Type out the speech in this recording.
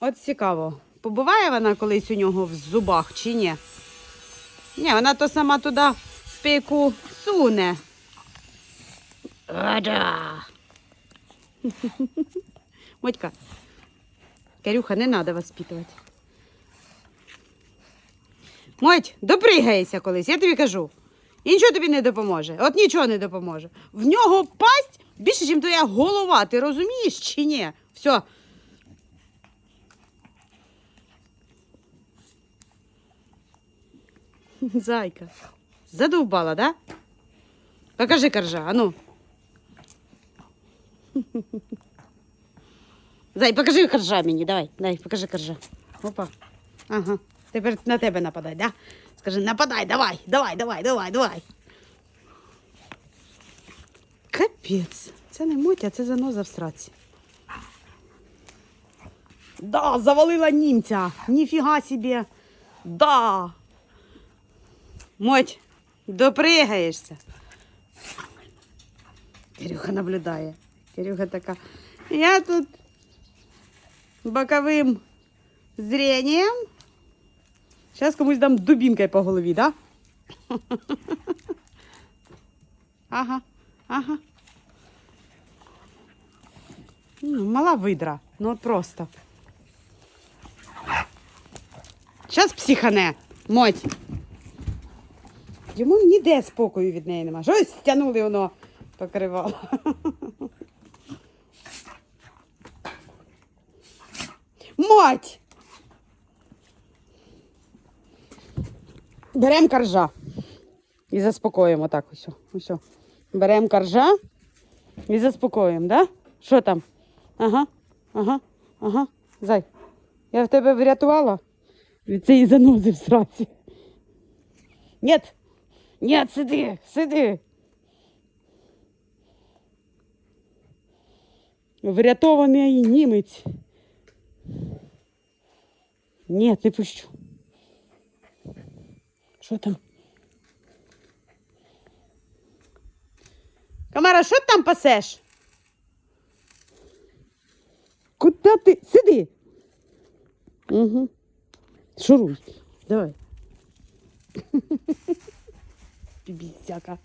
От цікаво, побуває вона колись у нього в зубах чи ні? Ні, вона то сама туди в піку суне. Ада. Мотька, Карюха, не треба воспитувати. Моть, допригайся колись, я тобі кажу. І нічого тобі не допоможе. От нічого не допоможе. В нього пасть більше, ніж твоя голова. Ти розумієш чи ні? Все. Зайка. Задовбала, да? Покажи коржа, а ну. Зай, покажи коржа мені, давай, дай, покажи коржа. Опа. Ага. Тепер на тебе нападай, да? Скажи, нападай, давай, давай, давай, давай, давай. Капець. Це не мотя, це заноза в сраці. Да, завалила німця. Ніфіга собі. Да. Моть, допригаєшся. Кирюха наблюдає. Кирюха така. Я тут боковим зрением. Зараз комусь дам дубінкою по голові, да? Ага, ага. Ну, мала видра, ну от просто. Зараз психане, моть. Йому ніде спокою від неї нема. Щось стягнули воно покривало. Мать! Беремо коржа. І заспокоїмо так ось. ось. Беремо коржа і заспокоїмо, да? Що там? Ага, ага, ага. Зай. Я в тебе врятувала від цієї занози в сраці. Нет, нет, сиди, сиди. Врятований німець. Ні, не пущу. Що там? Камара, що там пасеш? Куда ти? Сиди. Угу. Шуруй. Давай. Бізяка.